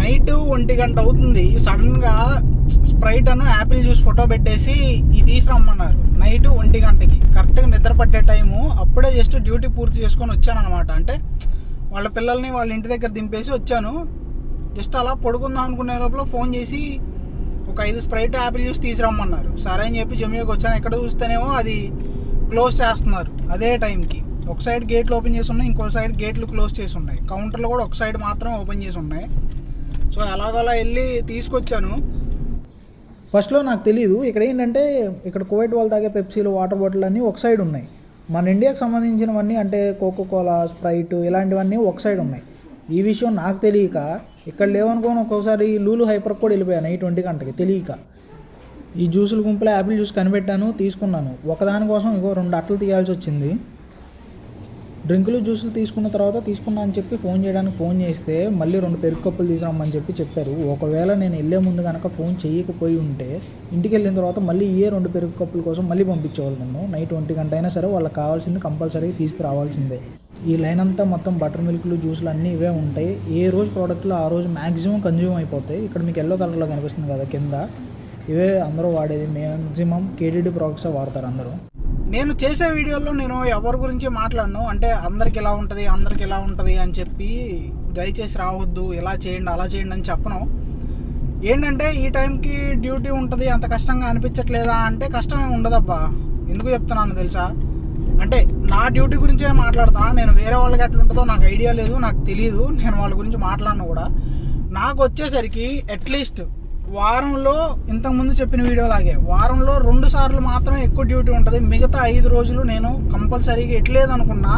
Night ఒంటి గంట అవుతుంది. సడన్గా స్ప్రైట్ అను యాపిల్ జ్యూస్ ఫోటో పెట్టేసి ఇది తీసుకురమ్మన్నారు నైట్ ఒంటి గంటకి. కరెక్ట్గా నిద్ర పట్టే టైము. అప్పుడే జస్ట్ డ్యూటీ పూర్తి చేసుకొని వచ్చాను అనమాట అంటే వాళ్ళ పిల్లల్ని వాళ్ళ ఇంటి దగ్గర దింపేసి వచ్చాను. జస్ట్ అలా పడుకుందాం అనుకునే లోపల ఫోన్ చేసి ఒక ఐదు స్ప్రైట్ యాపిల్ జ్యూస్ తీసుకురమ్మన్నారు సరే అని చెప్పి జమ్యూకి వచ్చాను. ఎక్కడ చూస్తేనేమో అది క్లోజ్ చేస్తున్నారు. అదే టైంకి. ఒక సైడ్ గేట్లు ఓపెన్ చేసి ఉన్నాయి. ఇంకో సైడ్ గేట్లు క్లోజ్ చేసి ఉన్నాయి. కౌంటర్లు కూడా ఒక సైడ్ మాత్రం ఓపెన్ చేసి ఉన్నాయి. సో అలాగలా వెళ్ళి తీసుకొచ్చాను. ఫస్ట్లో నాకు తెలియదు ఇక్కడ ఏంటంటే ఇక్కడ కువైట్ వాళ్ళు తాగే పెప్సీలు వాటర్ బాటిల్ అన్నీ ఒక సైడ్ ఉన్నాయి. మన ఇండియాకి సంబంధించినవన్నీ అంటే కోకో కోలా స్ప్రైట్ ఇలాంటివన్నీ ఒక సైడ్ ఉన్నాయి. ఈ విషయం నాకు తెలియక ఇక్కడ లేవనుకోని ఒక్కోసారి లూలు హైపర్ కూడా వెళ్ళిపోయాను నైట్ ట్వంటీ గంటకి తెలియక. ఈ జ్యూసుల గుంపులో యాపిల్ జ్యూస్ కనిపెట్టాను తీసుకున్నాను. ఒకదానికోసం ఇంకో ఇగో రెండు అట్టలు తీయాల్సి వచ్చింది. డ్రింకులు జ్యూసులు తీసుకున్న తర్వాత తీసుకున్నా అని చెప్పి ఫోన్ చేయడానికి ఫోన్ చేస్తే మళ్ళీ రెండు పెరుగు కప్పులు తీసుకురమ్మని చెప్పి చెప్పారు. ఒకవేళ నేను వెళ్ళే ముందు కనుక ఫోన్ చేయకపోయి ఉంటే ఇంటికి వెళ్ళిన తర్వాత మళ్ళీ ఏ రెండు పెరుగు కప్పుల కోసం మళ్ళీ పంపించేవాళ్ళు నన్ను. నైట్ ఒంటి గంట అయినా సరే వాళ్ళకి కావాల్సింది కంపల్సరీగా తీసుకురావాల్సిందే. ఈ లైన్ అంతా మొత్తం బటర్ మిల్క్లు జ్యూస్లు అన్నీ ఇవే ఉంటాయి. ఏ రోజు ప్రోడక్ట్లు ఆ రోజు మ్యాక్సిమం కన్జ్యూమ్ అయిపోతాయి. ఇక్కడ మీకు ఎల్లో కలర్లో కనిపిస్తుంది కదా కింద. ఇవే అందరూ వాడేది. మ్యాక్సిమం కేటీడీ ప్రోడక్ట్స్ వాడతారు అందరూ. నేను చేసే వీడియోలో నేను ఎవరి గురించి మాట్లాడను. అంటే అందరికి ఇలా ఉంటుంది అందరికి ఇలా ఉంటుంది అని చెప్పి దయచేసి రావద్దు ఇలా చేయండి అలా చేయండి అని చెప్పను. ఏంటంటే ఈ టైంకి డ్యూటీ ఉంటుంది అంత కష్టంగా అనిపించట్లేదా అంటే కష్టమే ఉండదబ్బా. ఎందుకు చెప్తున్నాను తెలుసా? అంటే నా డ్యూటీ గురించే మాట్లాడతా నేను వేరే వాళ్ళకి ఎట్లా ఉంటుందో నాకు ఐడియా లేదు నాకు తెలియదు నేను వాళ్ళ గురించి మాట్లాడను కూడా. నాకు వచ్చేసరికి అట్లీస్ట్ వారంలో ఇంతకుముందు చెప్పిన వీడియో లాగే వారంలో రెండు సార్లు మాత్రమే ఎక్కువ డ్యూటీ ఉంటుంది. మిగతా ఐదు రోజులు నేను కంపల్సరీగా ఎట్లేదు అనుకున్నా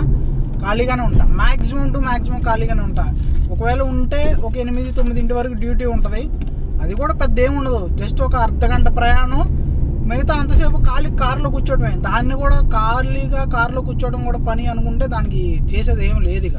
ఖాళీగానే ఉంటా. మ్యాక్సిమం టు మ్యాక్సిమం ఖాళీగానే ఉంటా. ఒకవేళ ఉంటే ఒక ఎనిమిది తొమ్మిదింటి వరకు డ్యూటీ ఉంటుంది. అది కూడా పెద్ద ఏమి ఉండదు. జస్ట్ ఒక అర్ధ గంట ప్రయాణం. మిగతా అంతసేపు ఖాళీ కారులో కూర్చోవడమే దాన్ని కూడా ఖాళీగా కారులో కూర్చోవడం కూడా పని అనుకుంటే దానికి చేసేది ఏం లేదు ఇక.